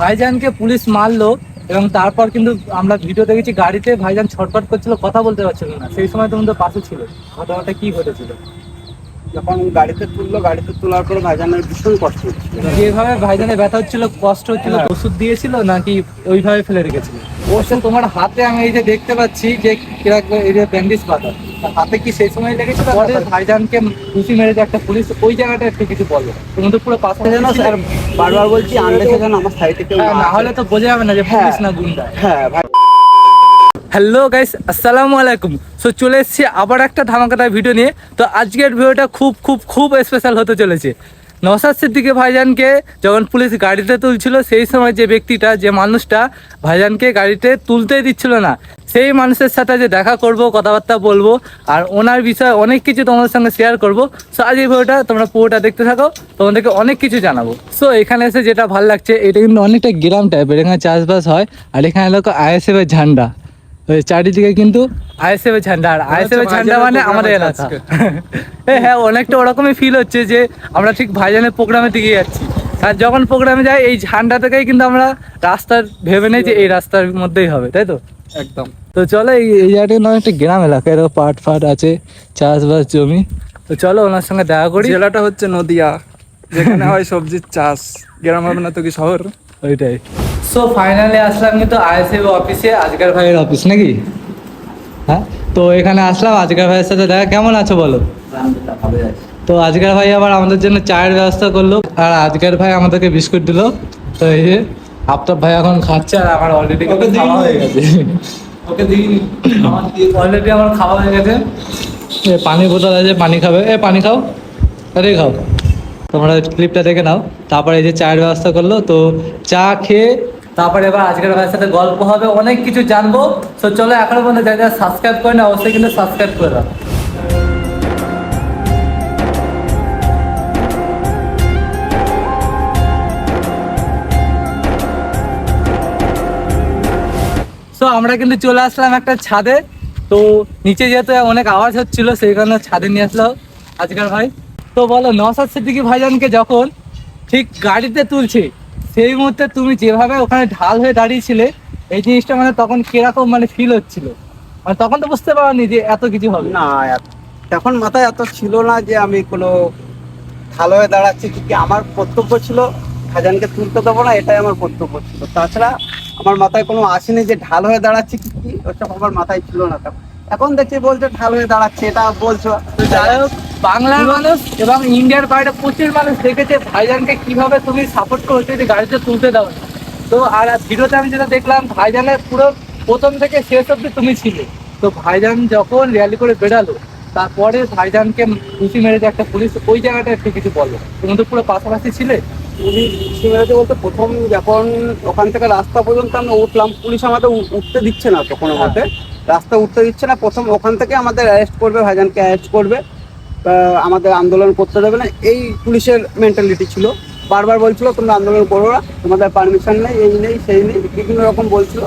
ভাইজানকে পুলিশ মারলো এবং তারপর কিন্তু আমরা ভিডিও দেখেছি গাড়িতে ভাইজান ছটফট করছিল কথা বলতে পারছিল না। সেই সময় তোমাদের পাশে ছিল। ঘটনাটা কি ঘটেছিল? যখন গাড়িতে তুললো গাড়িতে তোলার পরে ভাইজানের ভীষণ কষ্ট হচ্ছিল। যেভাবে ভাইজানের ব্যথা হচ্ছিল কষ্ট হচ্ছিল হ্যাঁ। ওষুধ দিয়েছিল নাকি ওইভাবে ফেলে রেখেছিল? অবশ্য তোমার হাতে আমি এই যে দেখতে পাচ্ছি যে কীরকম এই যে ব্যান্ডেজ বাঁধা তা হাতে কি সেই সময় লেগেছে পরে ভাইজানকে ঘুষি মেরে যে একটা পুলিশ ওই জায়গাটা একটু কিছু বলো তুমি তো পুরো পাশে যেন স্যার বারবার বলছি যেন আমার সাইডে কেউ হ্যাঁ, না হলে তো বোঝা যাবে না যে হ্যাঁ। পুলিশ না গুন্ডা। হ্যাঁ ভাই। হ্যালো গাইস আসসালামু আলাইকুম। সো চলে এসেছি আবার একটা ধামাকাদার ভিডিও নিয়ে। তো আজকের ভিডিওটা খুব খুব খুব স্পেশাল হতে চলেছে। নসাদ সিদ্দিকি ভাইজানকে যখন পুলিশ গাড়িতে তুলছিল, সেই সময় যে ব্যক্তিটা, যে মানুষটা ভাইজানকে গাড়িতে তুলতেই দিচ্ছিল না, সেই মানুষের সাথে যে দেখা করব, কথাবার্তা বলব, আর ওনার বিষয়ে অনেক কিছু তোমাদের সঙ্গে শেয়ার করব। সো আজ এই ভিডিওটা তোমরা পুরোটা দেখতে থাকো, তোমাদেরকে অনেক কিছু জানাব। সো এখানে এসে যেটা ভালো লাগছে, এটা কিন্তু অনেকটা গ্রাম টাইপের এখানে চাষবাস হয়, আর এখানে লোক আইএসএফ এর ঝান্ডা। চারিদিকে কিন্তু আইএসএফ ঝান্ডা আর আইএসএফ ঝান্ডা মানে আমাদের এলাকা। হ্যাঁ অনেকটা ওরকমই ফিল হচ্ছে যে আমরা ঠিক ভাইজানের প্রোগ্রামের দিকে যাচ্ছি। আর যখন প্রোগ্রামে যাই এই ঝান্ডা থেকেই কিন্তু আমরা রাস্তার ভেবে নেই যে এই রাস্তার মধ্যেই হবে তাই তো? একদম। তো চলো এই এই জায়গাটা নয় একটা গ্রাম এলাকা এরকম পাট ফাট আছে চাষবাস জমি। তো চলো ওনার সঙ্গে দেখা করি। জেলাটা হচ্ছে নদিয়া যেখানে হয় সবজির চাষ গ্রাম হবে না তো কি শহর? ওইটাই। সো ফাইনালি আসলাম কিন্তু আইএসএফ অফিসে আজকের ভাইয়ের অফিস নাকি? হ্যাঁ? তো এখানে আসলাম আজকের ভাইয়ের সাথে। দেখা কেমন আছো বলো? তো আজকের ভাই আবার আমাদের জন্য চায়ের ব্যবস্থা করল আর আজকের ভাই আমাদেরকে বিস্কুট দিলো। তো এই যে আফতাব ভাই এখন খাচ্ছে আর আমার অলরেডি খাওয়া হয়ে গেছে। ওকে দিই অলরেডি আমার খাওয়া হয়ে গেছে? এ পানি বোতল আছে পানি খাবে। এ পানি খাও। আরে খাও। তোমরা ক্লিপটা দেখে নাও। তারপরে এই যে চায়ের ব্যবস্থা করল, তো চা খেয়ে তারপরে এবার আজকের ভাইয়ের সাথে গল্প হবে, অনেক কিছু জানব। তো চলো এখনও পর্যন্ত যা যা সাবস্ক্রাইব করে না অবশ্যই কিন্তু সাবস্ক্রাইব করে দাও। সো আমরা কিন্তু চলে আসলাম একটা ছাদে। তো নিচে যেহেতু অনেক আওয়াজ হচ্ছিল, সেই কারণে ছাদে নিয়ে আসলো আজকাল ভাই? তো বলো নসাদ সিদ্দিকি ভাইজানকে যখন ঠিক গাড়িতে তুলছে সেই মুহূর্তে তুমি যেভাবে ওখানে ঢাল হয়ে দাঁড়িয়েছিলে এই জিনিসটা মানে তখন কীরকম মানে ফিল হচ্ছিল? মানে তখন তো বুঝতে পারোনি যে এত কিছু হবে। না তখন মাথায় এত ছিল না যে আমি কোনো ঢাল হয়ে দাঁড়াচ্ছি কিন্তু আমার কর্তব্য ছিল খাজানকে তুলতে দেবো না এটাই আমার কর্তব্য ছিল। তাছাড়া আমার মাথায় কোনো আসেনি যে ঢাল হয়ে দাঁড়াচ্ছি কি কি? ওসব আমার মাথায় ছিল না তখন। এখন দেখছি বলছে ঢাল হয়ে দাঁড়াচ্ছে এটা বলছো। যাই হোক বাংলার মানুষ এবং ইন্ডিয়ার বাইরে প্রচুর মানুষ দেখেছে ভাইজানকে কীভাবে তুমি সাপোর্ট করেছ যে গাড়িতে তুলতে দাও। তো আর ভিডিওতে আমি যেটা দেখলাম ভাইজানের পুরো প্রথম থেকে শেষ অব্দি তুমি ছিলে। তো ভাইজান যখন র্যালি করে বেরালো তারপরে ভাইজানকে খুশি মেরে যে একটা পুলিশ ওই জায়গাটা একটু কিছু বলো। তুমি তো পুরো পাশাপাশি ছিলে? পুলিশ সিমেরাতে বলতে প্রথম যখন ওখান থেকে রাস্তা পর্যন্ত আমরা উঠলাম পুলিশ আমাদের উঠতে দিচ্ছে না তো কোনো মতে রাস্তা উঠতে দিচ্ছে না প্রথম ওখান থেকে আমাদের অ্যারেস্ট করবে ভাইজানকে অ্যারেস্ট করবে। আমাদের আন্দোলন করতে দেবে না, এই পুলিশের মেন্টালিটি ছিল। বারবার বলছিল, তোমরা আন্দোলন করো না, তোমাদের পারমিশন নেই, এই নেই, সেই নেই, বিভিন্ন রকম বলছিল।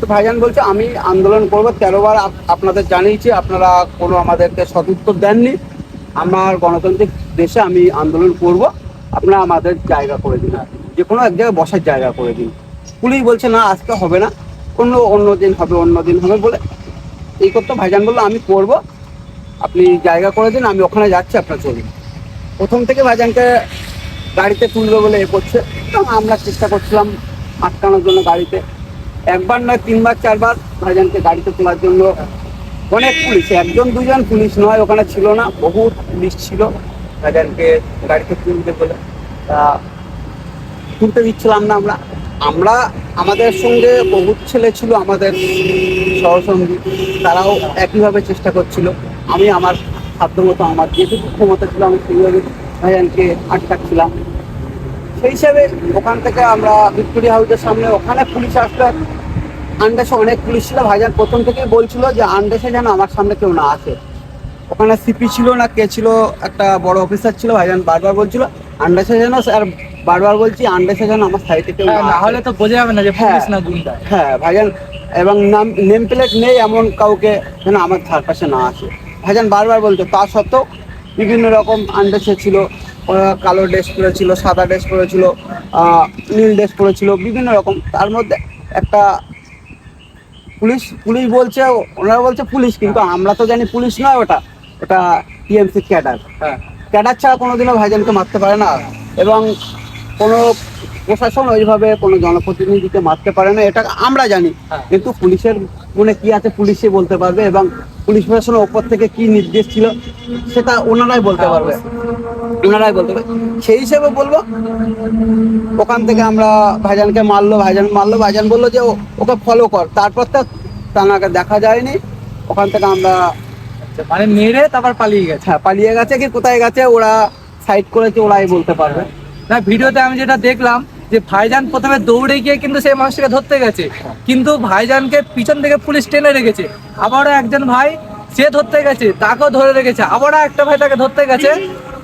তো ভাইজান বলছে, আমি আন্দোলন করব, তেরো বার আপ- আপনাদের জানিয়েছি, আপনারা কোনো আমাদেরকে সদুত্তর দেননি। আমার গণতান্ত্রিক দেশে আমি আন্দোলন করব, আপনারা আমাদের জায়গা করে দিন। যে কোনো এক জায়গায় বসার জায়গা করে দিন। পুলিশ বলছে, না, আজকে হবে না অন্য অন্য দিন হবে, অন্য দিন হবে বলে। এই করতে ভাইজান বলল, আমি করব আপনি জায়গা করে দিন, আমি ওখানে যাচ্ছি, আপনার চলুন। প্রথম থেকে ভাইজানকে গাড়িতে তুলবে বলে এ করছে। তো আমরা চেষ্টা করছিলাম আটকানোর জন্য গাড়িতে। একবার নয়, তিনবার, চারবার ভাইজানকে গাড়িতে তোলার জন্য। অনেক পুলিশ, একজন, দুজন পুলিশ নয়, ওখানে ছিল না বহু পুলিশ ছিল ভাইজানকে গাড়িতে তুলতে বলে। তা তুলতে দিচ্ছিলাম না আমরা। আমরা আমাদের সঙ্গে বহু ছেলে ছিল, আমাদের সহসঙ্গী তারাও একইভাবে চেষ্টা করছিল। আমি আমার সাধ্যমতো আমার যেটুকু ক্ষমতা ছিল আমি সেইভাবে ভাইজানকে আটকাচ্ছিলাম সেই হিসাবে ওখান থেকে আমরা ভিক্টোরিয়া হাউসের সামনে ওখানে পুলিশ আসলো। আন্ডাসে অনেক পুলিশ ছিল। ভাইজান প্রথম থেকেই বলছিল যে আন্ডাসে যেন আমার সামনে কেউ না আসে। ওখানে সিপি ছিল না কে ছিল একটা বড় অফিসার ছিল ভাইজান বারবার বলছিল আন্ডাসে যেন আর বারবার বলছি আন্ডাসে যেন আমার সাইডে কেউ হ্যাঁ, না না হলে তো বোঝা যাবে না যে হ্যাঁ। পুলিশ না গুন্ডা। হ্যাঁ ভাইজান এবং নাম নেম প্লেট নেই এমন কাউকে যেন আমার ধার পাশে না আসে। ভাইজান বারবার বলতো তা সত্ত্বেও বিভিন্ন রকম আন্ডাসে ছিল কালো ড্রেস পরেছিল সাদা ড্রেস পরেছিল নীল ড্রেস পরেছিল বিভিন্ন রকম। তার মধ্যে একটা পুলিশ পুলিশ বলছে ওনারা বলছে পুলিশ কিন্তু আমরা তো জানি পুলিশ নয় ওটা ওটা টিএমসি ক্যাডার। হ্যাঁ। ক্যাডার ছাড়া কোনোদিনও ভাইজানকে মারতে পারে না। এবং কোনো প্রশাসন ওইভাবে কোনো জনপ্রতিনিধিকে মারতে পারে না এটা আমরা জানি। হ্যাঁ। কিন্তু পুলিশের মনে কি আছে পুলিশই বলতে পারবে এবং পুলিশ প্রশাসনের ওপর থেকে কি নির্দেশ ছিল সেটা ওনারাই বলতে হ্যাঁ, পারবে। ওনারাই বলতে পারবে। সেই হিসেবে বলব ওখান থেকে আমরা ভাইজানকে মারলো ভাইজান মারলো ভাইজান বলল যে ওকে ফলো কর। তারপর তো তাকে দেখা যায়নি। ওখান থেকে আমরা আচ্ছা, মানে মেরে তারপর পালিয়ে গেছে। হ্যাঁ পালিয়ে গেছে কি কোথায় গেছে ওরা সাইড করেছে ওরাই বলতে পারবে। না ভিডিওতে আমি যেটা দেখলাম যে ভাইজান প্রথমে দৌড়ে গিয়ে কিন্তু সেই মানুষটাকে ধরতে গেছে। কিন্তু ভাইজানকে পিছন থেকে পুলিশ টেনে রেখেছে। আবারও একজন ভাই সে ধরতে গেছে তাকেও ধরে রেখেছে। আবারও একটা ভাই তাকে ধরতে গেছে।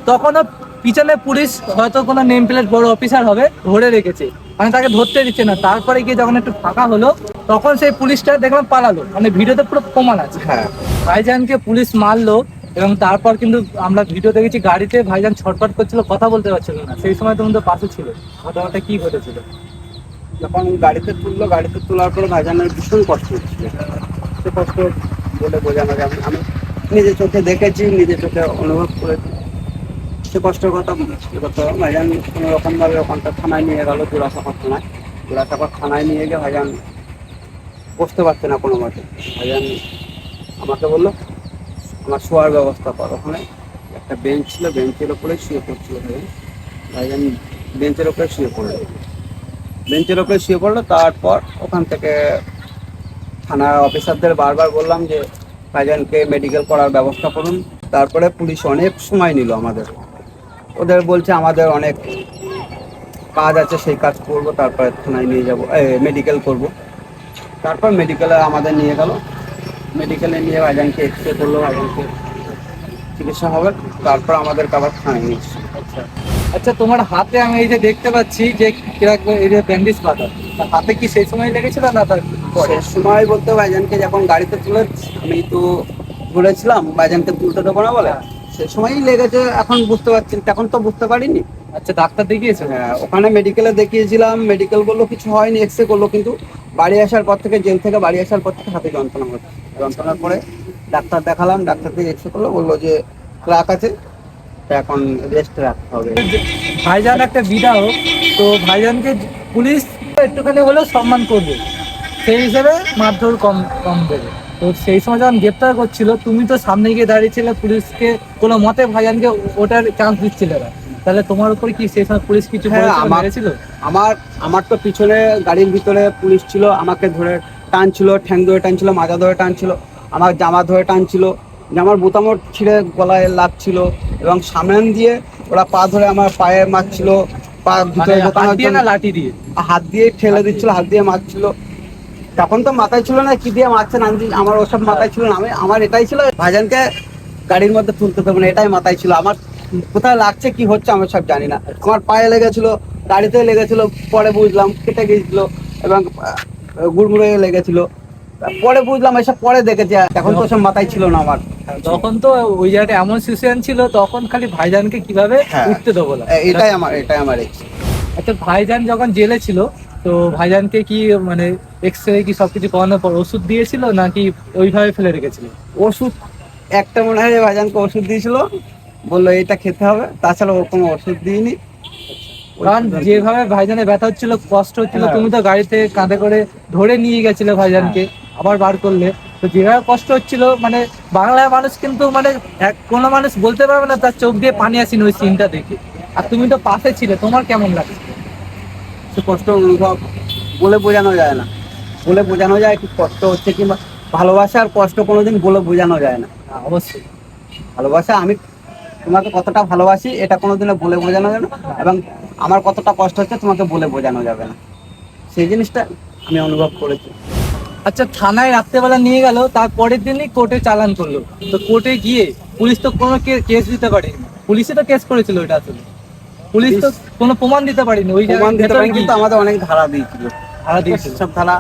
তখনও পিছনে পুলিশ হয়তো কোনো নেম প্লেট বড় অফিসার হবে ধরে রেখেছে। মানে তাকে ধরতে দিচ্ছে না। তারপরে গিয়ে যখন একটু ফাঁকা হলো তখন সেই পুলিশটা দেখলাম পালালো। মানে ভিডিওতে পুরো প্রমাণ আছে। হ্যাঁ। ভাইজানকে পুলিশ মারলো। এবং তারপর কিন্তু আমরা ভিডিও দেখেছি গাড়িতে ভাইজান ছটফট করছিল, কথা বলতে পারছিল না। সেই সময় তোমাদের পাশে ছিল। ঘটনাটা কি ঘটেছিল? যখন গাড়িতে তুললো, গাড়িতে তোলার পরে ভাইজানের ভীষণ কষ্ট হচ্ছিল। কষ্ট বলে বোঝানো যাবে। আমি নিজের চোখে দেখেছি নিজের চোখে অনুভব করেছি। সে কষ্টের কথা কথা ভাইজান কোনো রকমভাবে ওখানটা থানায় নিয়ে গেল জোড়াসাঁকর থানায়। জোড়াসাঁকর থানায় নিয়ে গিয়ে ভাইজান বসতে পারছে না কোনো মতে ভাইজান আমাকে বলল আমার শোয়ার ব্যবস্থা কর। ওখানে একটা বেঞ্চ ছিল বেঞ্চের ওপরে শুয়ে পড়ছিল ভাইজান ভাইজান বেঞ্চের ওপরে শুয়ে পড়ল বেঞ্চের ওপরে শুয়ে পড়ল, তারপর ওখান থেকে থানার অফিসারদের বারবার বললাম যে, ভাইজানকে মেডিকেল করার ব্যবস্থা করুন। তারপরে পুলিশ অনেক সময় নিল আমাদের। ওদের বলছে, আমাদের অনেক কাজ আছে, সেই কাজ করব, তারপরে থানায় নিয়ে যাব মেডিকেল করব। তারপর মেডিকেলে আমাদের নিয়ে গেল। মেডিকেলে নিয়ে ভাইজানকে এক্স রে করল ভাইজানকে চিকিৎসা হবে তারপর আমাদেরকে আবার থানায় নিয়ে আচ্ছা। আচ্ছা তোমার হাতে আমি এই যে দেখতে পাচ্ছি যে কীরকম এই যে ব্যান্ডেজ পাতা তা হাতে কি সেই সময় লেগেছিল না তার পরে? সে সময় বলতে ভাইজানকে যখন গাড়িতে তুলে আমি তো বলেছিলাম ভাইজানকে তুলতে দেবো না বলে সে সময়ই লেগেছে এখন বুঝতে পারছি তখন তো বুঝতে পারিনি। আচ্ছা ডাক্তার দেখিয়েছে? হ্যাঁ, ওখানে মেডিকেলে দেখিয়েছিলাম মেডিকেল বলল কিছু হয়নি এক্স রে করল কিন্তু বাড়ি আসার পর থেকে, জেল থেকে বাড়ি আসার পর থেকে হাতে যন্ত্রণা হচ্ছে। যন্ত্রণার পরে ডাক্তার দেখালাম, ডাক্তার থেকে এক্স রে করল, বলল যে ক্রাক আছে এখন রেস্ট রাখতে হবে। ভাইজান একটা বিধায়ক, তো ভাইজানকে পুলিশ একটুখানি হলেও সম্মান করবে। সেই হিসেবে মারধর কম কম দেবে। তো সেই সময় যখন গ্রেপ্তার করছিল, তুমি তো সামনে গিয়ে দাঁড়িয়েছিলে পুলিশকে কোনো মতে ভাইজানকে ওটার চান্স দিচ্ছিলে না। তাহলে তোমার উপর কি সেই সময় পুলিশ কিছু হ্যাঁ, আমার- মেরেছিল? আমার আমার তো পিছনে গাড়ির ভিতরে পুলিশ ছিল আমাকে ধরে টানছিল ঠ্যাং ধরে টানছিল মাজা ধরে টানছিল আমার জামা ধরে টানছিল জামার বোতামও ছিঁড়ে গলায় লাগছিল এবং সামনে দিয়ে ওরা পা ধরে আমার পায়ে মারছিল পা মানে ভিতরে হাত না লাঠি দিয়ে? হাত দিয়ে ঠেলে দিচ্ছিল হাত দিয়ে মারছিল। তখন তো মাথায় ছিল না কি দিয়ে মারছে না আমি- আমার ওসব মাথায় ছিল না। আমি আমার এটাই ছিল ভাইজানকে গাড়ির মধ্যে তুলতে দেবো না এটাই মাথায় ছিল। আমার কোথায় লাগছে কি হচ্ছে আমি সব জানি না। আমার পায়ে লেগেছিল গাড়িতে লেগেছিল পরে বুঝলাম কেটে গেছিল এবং গুড়মুড়ে লেগেছিল। পরে বুঝলাম এসব পরে দেখেছি এখন তো সব মাথায় ছিল না আমার। তখন তো ওই জায়গাটা এমন সিচুয়েশন ছিল তখন খালি ভাইজানকে কীভাবে হ্যাঁ। উঠতে দেবো এটাই আমার এটাই আমার আচ্ছা ভাইজান যখন জেলে ছিল তো ভাইজানকে কি মানে এক্স রে কি সবকিছু করানোর পর ওষুধ দিয়েছিল নাকি ওইভাবে ফেলে রেখেছিল? ওষুধ একটা মনে হয় ভাইজানকে ওষুধ দিয়েছিল বলল এটা খেতে হবে। তাছাড়া ওর কোনো ওষুধ দিইনি। কারণ যেভাবে ভাইজানের ব্যথা হচ্ছিল কষ্ট হচ্ছিল হ্যাঁ। তুমি তো গাড়িতে কাঁধে করে ধরে নিয়ে গেছিলে ভাইজানকে আবার বার করলে। তো যেভাবে কষ্ট হচ্ছিল মানে বাংলার মানুষ কিন্তু মানে এক- কোনো মানুষ বলতে পারবে না তার চোখ দিয়ে পানি আসেনি ওই সিনটা দেখে। আর তুমি তো পাশে ছিলে তোমার কেমন লাগছে? কষ্ট অনুভব বলে বোঝানো যায় না। বলে বোঝানো যায় কি কষ্ট হচ্ছে কিংবা ভালোবাসা আর কষ্ট কোনোদিন বলে বোঝানো যায় না। হ্যাঁ, অবশ্যই। ভালোবাসা আমি তোমাকে কতটা ভালোবাসি এটা কোনোদিনও বলে বোঝানো যাবে না এবং আমার কতটা কষ্ট হচ্ছে তোমাকে বলে বোঝানো যাবে না। সেই জিনিসটা আমি অনুভব করেছি। আচ্ছা থানায় রাত্রেবেলা নিয়ে গেল তার পরের দিনই কোর্টে চালান করল। তো কোর্টে গিয়ে পুলিশ তো কোনো কেস দিতে পারেনি। পুলিশে তো কেস করেছিল ওইটা আসলে। পুলিশ তো কোনো প্রমাণ দিতে পারেনি ওই প্রমাণ দিতে ভেতরে পারি কি কিন্তু আমাদের অনেক ধারা দিয়েছিল। ধারা দিয়েছিল। সব ধারা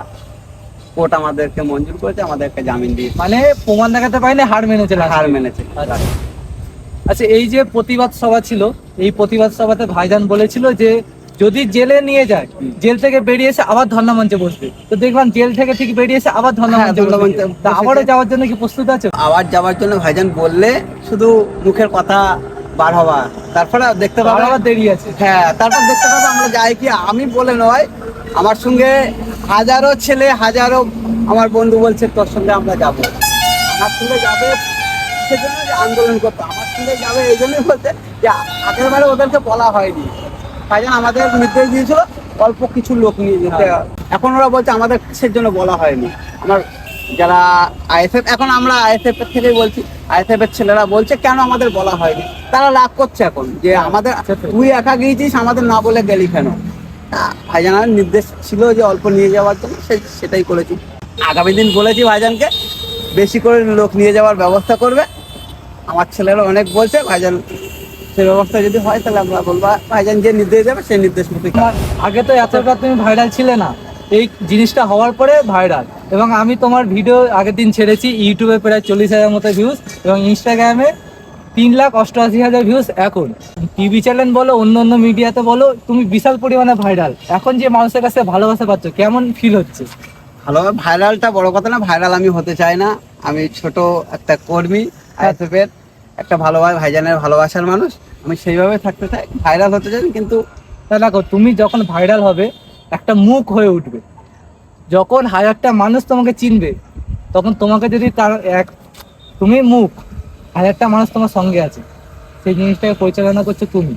কোর্ট আমাদেরকে মঞ্জুর করেছে আমাদেরকে জামিন দিয়েছে। মানে প্রমাণ দেখাতে পারিনি হার মেনেছে হার মেনেছে। আচ্ছা। এই যে প্রতিবাদ সভা ছিল এই প্রতিবাদ সভাতে ভাইজান বলেছিল যে যদি জেলে নিয়ে যায় জেল থেকে বেরিয়ে এসে আবার ধর্ণা মঞ্চে বসবে। তো দেখলাম জেল থেকে ঠিক বেরিয়ে এসে আবার ধর্ণা হ্যাঁ, মঞ্চে বসবে। আবারও যাওয়ার জন্য কি প্রস্তুত আছে? আবার যাওয়ার জন্য ভাইজান বললে শুধু মুখের কথা বার হওয়া। তারপরে দেখতে পাবো আবার দেরি আছে। হ্যাঁ তারপর দেখতে পাবো আমরা যাই কি আমি বলে নয় আমার সঙ্গে হাজারো ছেলে হাজারো আমার বন্ধু বলছে তোর সঙ্গে আমরা যাব। আমার সঙ্গে যাবে সেজন্য যে আন্দোলন করতে। আমার সঙ্গে যাবে এই জন্যই বলতে যে আগের বারে ওদেরকে বলা হয়নি। ভাইজান আমাদের নির্দেশ দিয়েছিল, অল্প কিছু লোক নিয়ে যেতে এখন ওরা বলছে আমাদের কিসের জন্য বলা হয়নি। আমার যারা আইএসএফ, এখন আমরা আইএসএফ এর থেকেই বলছি, আইএসএফ এর ছেলেরা বলছে কেন আমাদের বলা হয়নি? তারা লাভ করছে এখন যে আমাদের তুই একা গিয়েছিস, আমাদের না বলে গেলি কেন? ভাইজানের নির্দেশ ছিল যে অল্প নিয়ে যাওয়ার জন্য, সে- সেটাই করেছি। আগামী দিন বলেছি ভাইজানকে বেশি করে লোক নিয়ে যাওয়ার ব্যবস্থা করবে। আমার ছেলেরা অনেক বলছে, ভাইজান, সে ব্যবস্থা যদি হয় তাহলে আমরা বলব, ভাইজান যে নির্দেশ দেবে সেই নির্দেশ তোমার আগে তো এতটা তুমি ভাইরাল ছিলে না। এই জিনিসটা হওয়ার পরে ভাইরাল এবং আমি তোমার ভিডিও আগের দিন ছেড়েছি, ইউটিউবে প্রায় চল্লিশ হাজার মতো ভিউজ এবং ইনস্টাগ্রামে তিন লাখ অষ্টআশি হাজার ভিউজ এখন। টিভি চ্যানেল বলো, অন্য অন্য মিডিয়াতে বলো, তুমি বিশাল পরিমাণে ভাইরাল এখন যে মানুষের কাছে ভালোবাসা পাচ্ছ, কেমন ফিল হচ্ছে? ভালো ভাইরালটা বড় কথা না ভাইরাল আমি হতে চাই না। আমি ছোট একটা কর্মী আইএসএফের একটা ভালোবাসা ভাইজানের ভালোবাসার মানুষ। আমি সেইভাবে থাকতে চাই ভাইরাল হতে চাই কিন্তু তা দেখো তুমি যখন ভাইরাল হবে একটা মুখ হয়ে উঠবে। যখন হাজারটা মানুষ তোমাকে চিনবে তখন তোমাকে যদি তার এক তুমি মুখ হাজারটা মানুষ তোমার সঙ্গে আছে। সেই জিনিসটাকে পরিচালনা করছ তুমি।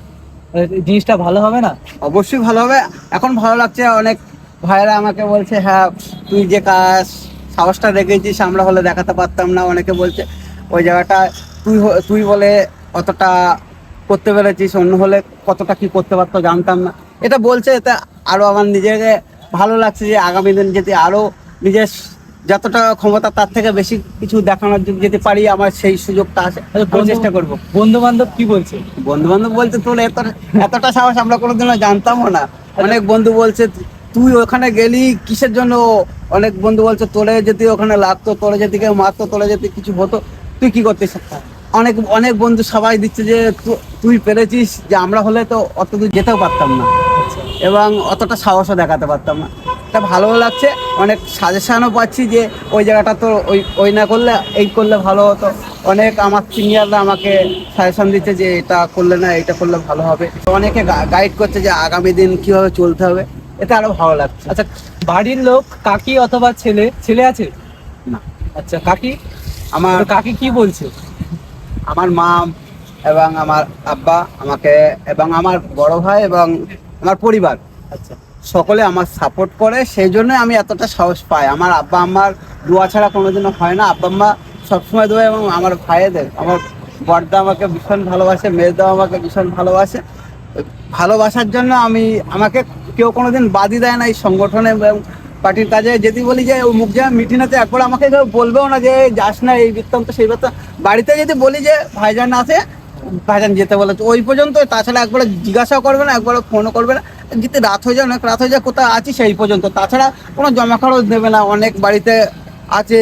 জিনিসটা ভালো হবে না? অবশ্যই ভালো হবে। এখন ভালো লাগছে অনেক ভাইরা আমাকে বলছে হ্যাঁ তুই যে কাজ সাহসটা রেখেছিস আমরা হলে দেখাতে পারতাম না। অনেকে বলছে ওই জায়গাটা তুই তুই বলে অতটা করতে পেরেছিস অন্য হলে কতটা কি করতে পারতো জানতাম না। এটা বলছে এটা আরও আমার নিজেকে ভালো লাগছে যে আগামী দিন যদি আরও নিজের যতটা ক্ষমতা তার থেকে বেশি কিছু দেখানোর যদি যেতে পারি আমার সেই সুযোগটা আছে। চেষ্টা করব। বন্ধু বান্ধব কি বলছে? বন্ধু বান্ধব বলছে তোর এত এতটা সাহস আমরা কোনোদিনও জানতামও না। অনেক বন্ধু বলছে তুই ওখানে গেলি, কিসের জন্য? অনেক বন্ধু বলছে, তোরে যদি ওখানে লাগতো, তোরে যদি কেউ মারতো, তোরে যদি কিছু হতো, তুই কি করতে করতিস? অনেক অনেক বন্ধু সবাই দিচ্ছে যে তুই পেরেছিস যে আমরা হলে তো অত দূর যেতেও পারতাম না এবং অতটা সাহসও দেখাতে পারতাম না। এটা ভালো লাগছে, অনেক সাজেশানও পাচ্ছি যে, ওই জায়গাটা তো ওই ওই না করলে, এই করলে ভালো হতো। অনেক আমার সিনিয়ররা আমাকে সাজেশান দিচ্ছে যে, এটা করলে না, এটা করলে ভালো হবে। তো অনেকে গাইড করছে যে, আগামী দিন কীভাবে চলতে হবে? এটা আরও ভালো লাগছে। আচ্ছা বাড়ির লোক কাকি অথবা ছেলে ছেলে আছে? না। আচ্ছা কাকি? আমার কাকি কি বলছে? আমার মা এবং আমার আব্বা আমাকে এবং আমার বড় ভাই এবং আমার পরিবার। আচ্ছা। সকলে আমার সাপোর্ট করে সেই জন্য আমি এতটা সাহস পাই। আমার আব্বা আমার দোয়া ছাড়া কোনোদিনও হয় না। আব্বা আম্মা সবসময় দোয়া এবং আমার ভাইয়েদের আমার বড়দা আমাকে ভীষণ ভালোবাসে মেয়েদাও আমাকে ভীষণ ভালোবাসে। ভালোবাসার জন্য আমি আমাকে কেউ কোনোদিন বাদই দেয় না এই সংগঠনে পার্টির কাজে। যদি বলি যে ও মুখ যা মিটিনাতে একবার আমাকে কেউ বলবেও না যে যাস না, এই বৃত্তান্ত, সেই বৃত্তান্ত। বাড়িতে যদি বলি যে, ভাইজান আছে, ভাইজান যেতে বলেছে ওই পর্যন্ত তাছাড়া একবার জিজ্ঞাসাও করবে না একবার ফোনও করবে না। যদি রাত হয়ে যায় অনেক রাত হয়ে যায় কোথায় আছি সেই পর্যন্ত। তাছাড়া কোনো জমা খরচ দেবে না, অনেক বাড়িতে আছে।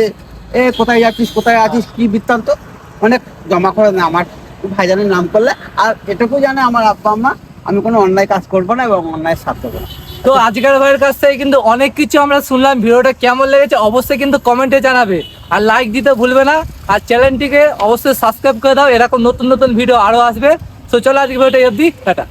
এ, কোথায় যাচ্ছিস, কোথায় আছিস, কি বৃত্তান্ত? অনেক জমা খরচ না আমার ভাইজানের নাম করলে। আর এটুকু জানে আমার আব্বা আম্মা আমি কোনো অন্যায় কাজ করব না এবং অন্যায় সাথ দেবো না। তো আজকের ভাইয়ের কাছ থেকে কিন্তু অনেক কিছু আমরা শুনলাম, ভিডিওটা কেমন লেগেছে অবশ্যই কিন্তু কমেন্টে জানাবে। আর লাইক দিতে ভুলবে না, আর চ্যানেলটিকে অবশ্যই সাবস্ক্রাইব করে দাও, এরকম নতুন নতুন ভিডিও আরও আসবে। তো চলো আজকে ভিডিওটা অবধি, টাটা।